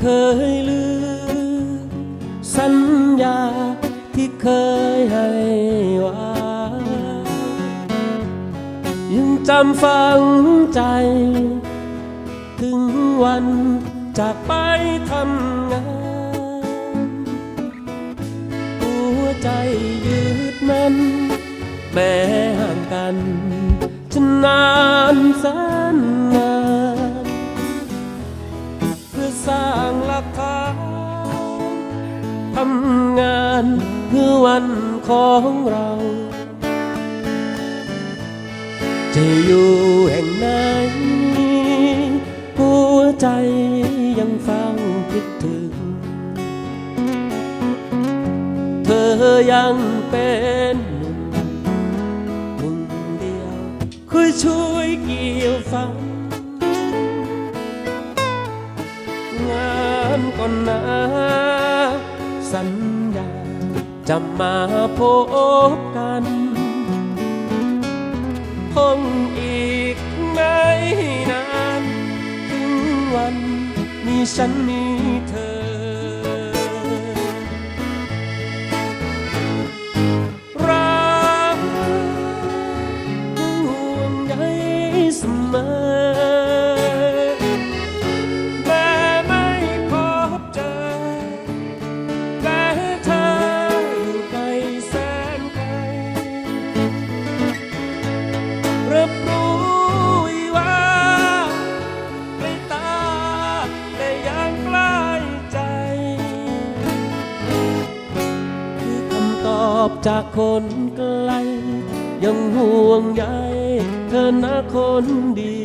เคยลืม สัญญาที่เคยให้ไว้ยังจำฝังใจ ถึงวันจากไปทำงาน หัวใจยืดแน่นแม้ห่างกันจะนานแสนนาน สร้างหลักฐานทำงานเพื่อวันของเรา จะอยู่แห่งไหนหัวใจยังเฝ้าคิดถึง เธอยังเป็นหนุ่มหนึ่งเดียวคอยช่วยเกี่ยวฟัง ก่อนนะ สัญญาจะมาพบกันคงอีกไม่นาน ถึงวันมีฉันมีเธอ รักห่วงใยเสมอ อบจากคนไกล ยังห่วงใยเธอนะคนดี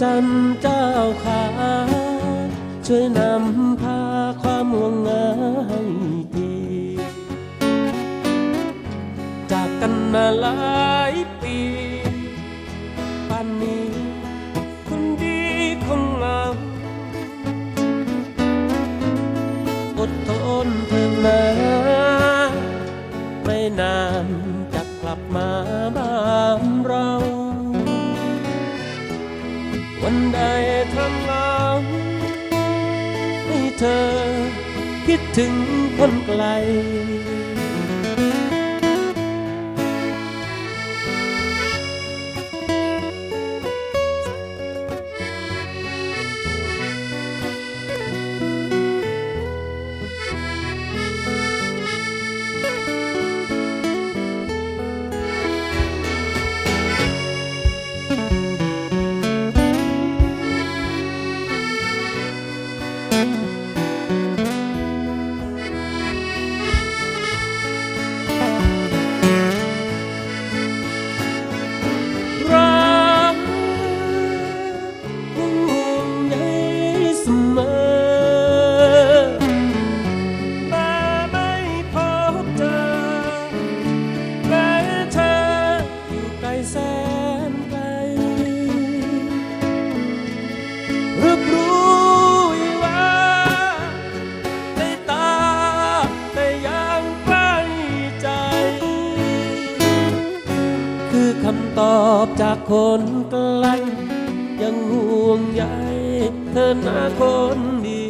จันเจ้าขาช่วยนำ นานจะกลับมาบ้านเรา วันใดทำงานให้เธอคิดถึงคนไกล อบจากคนไกล ยังห่วงใยเธอหน้าคนดี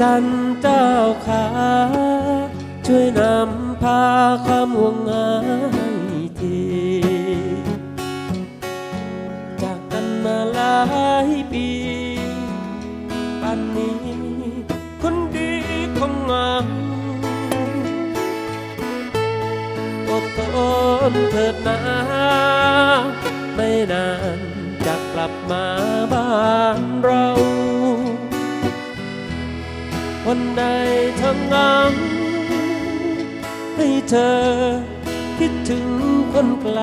จันเจ้าขา ช่วยนำพาความห่วงหา เถิดนะไม่นานจะกลับมาบ้านเรา วันใดทั้งงานให้เธอคิดถึงคนไกล